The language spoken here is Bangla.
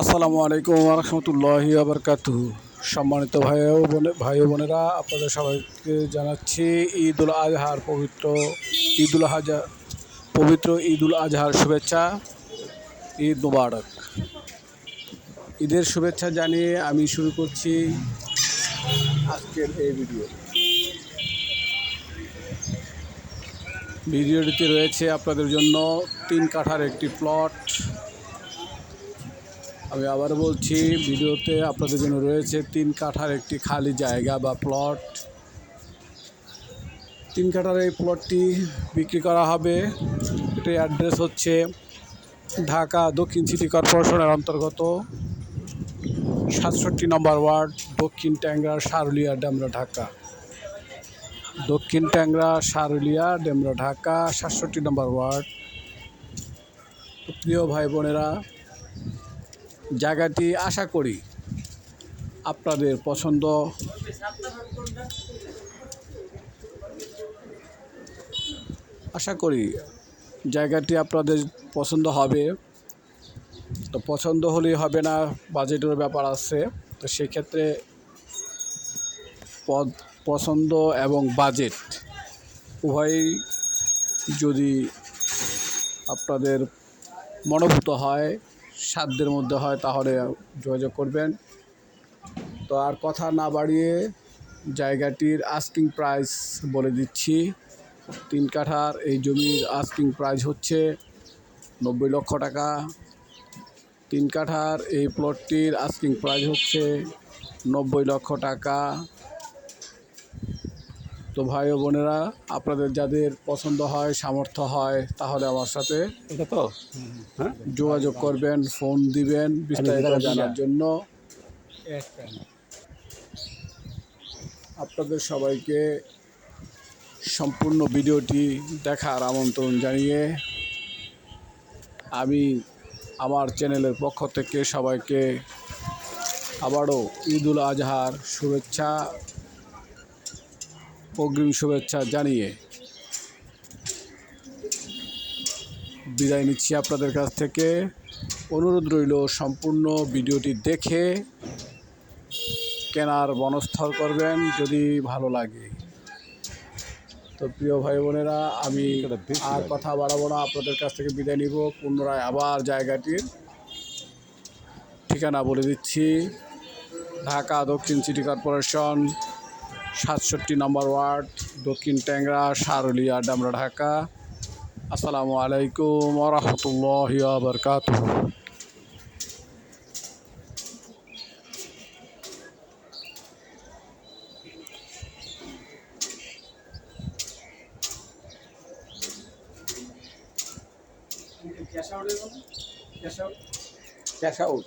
আসসালামু আলাইকুম রহমতুল্লাহি আবরকাতু সম্মানিত ভাই ও বোনে ভাই বোনেরা, আপনাদের সবাইকে জানাচ্ছি ঈদ উল আজহার পবিত্র ঈদুল আজহা পবিত্র ঈদ উল আজহার শুভেচ্ছা, ঈদ মুবারক। ঈদের শুভেচ্ছা জানিয়ে আমি শুরু করছি আজকের এই ভিডিও। ভিডিওটিতে রয়েছে আপনাদের জন্য তিন কাঠার একটি প্লট আমি আবার বলছি, ভিডিওতে আপনাদের জন্য রয়েছে তিন কাঠার একটি খালি জায়গা বা প্লট তিন কাঠার এই প্লটটি বিক্রি করা হবে। এটির অ্যাড্রেস হচ্ছে ঢাকা দক্ষিণ সিটি কর্পোরেশনের অন্তর্গত সাতষট্টি নম্বর ওয়ার্ড, দক্ষিণ ট্যাংরা, সারুলিয়া, ডেমরা, ঢাকা। দক্ষিণ ট্যাংরা, সারুলিয়া, ডেমরা, ঢাকা, সাতষট্টি নম্বর ওয়ার্ড। প্রিয় ভাই বোনেরা জায়গাটি আশা করি আপনাদের পছন্দ। আশা করি জায়গাটি আপনাদের পছন্দ হবে। তো পছন্দ হলেই হবে না বাজেটের ব্যাপার আছে। তো সেক্ষেত্রে পদ, পছন্দ এবং বাজেট উভয়ই যদি আপনাদের মনোভূত হয় সাধ্যের মধ্যে হয় তাহলে যোগাযোগ করবেন। তো আর কথা না বাড়িয়ে জায়গাটির আস্কিং প্রাইস বলে দিচ্ছি। তিন কাঠার এই জমির আস্কিং প্রাইস হচ্ছে নব্বই লক্ষ টাকা। তিন কাঠার এই প্লটটির আস্কিং প্রাইস হচ্ছে নব্বই লক্ষ টাকা। তো ভাই ও বোনেরা আপনাদের যাদের পছন্দ হয় সামর্থ্য হয় তাহলে আমার সাথে এটা তো? হ্যাঁ যোগাযোগ করবেন ফোন দিবেন বিস্তারিত জানার জন্য। আপনাদের সবাইকে সম্পূর্ণ ভিডিওটি দেখার আমন্ত্রণ জানিয়ে আমি আমার চ্যানেলের পক্ষ থেকে সবাইকে আবারও ঈদ উল আজহার শুভেচ্ছা অগ্রিম শুভেচ্ছা জানিয়ে বিদায় নিচ্ছি আপনাদের কাছ থেকে। অনুরোধ রইল সম্পূর্ণ ভিডিওটি দেখে কেনার বনস্থল করবেন যদি ভালো লাগে। তো প্রিয় ভাই বোনেরা আমি আর কথা বাড়াবো না আপনাদের কাছ থেকে বিদায় নিব। পুনরায় আবার জায়গাটির ঠিকানা বলে দিচ্ছি। ঢাকা দক্ষিণ সিটি কর্পোরেশন সাতষট্টি নম্বর ওয়ার্ড দক্ষিণ ট্যাংরা সারুলিয়া ডামরা ঢাকা। আসসালামু আলাইকুম ওরহমতুল্লাহ বরকাত ক্যাশ আউট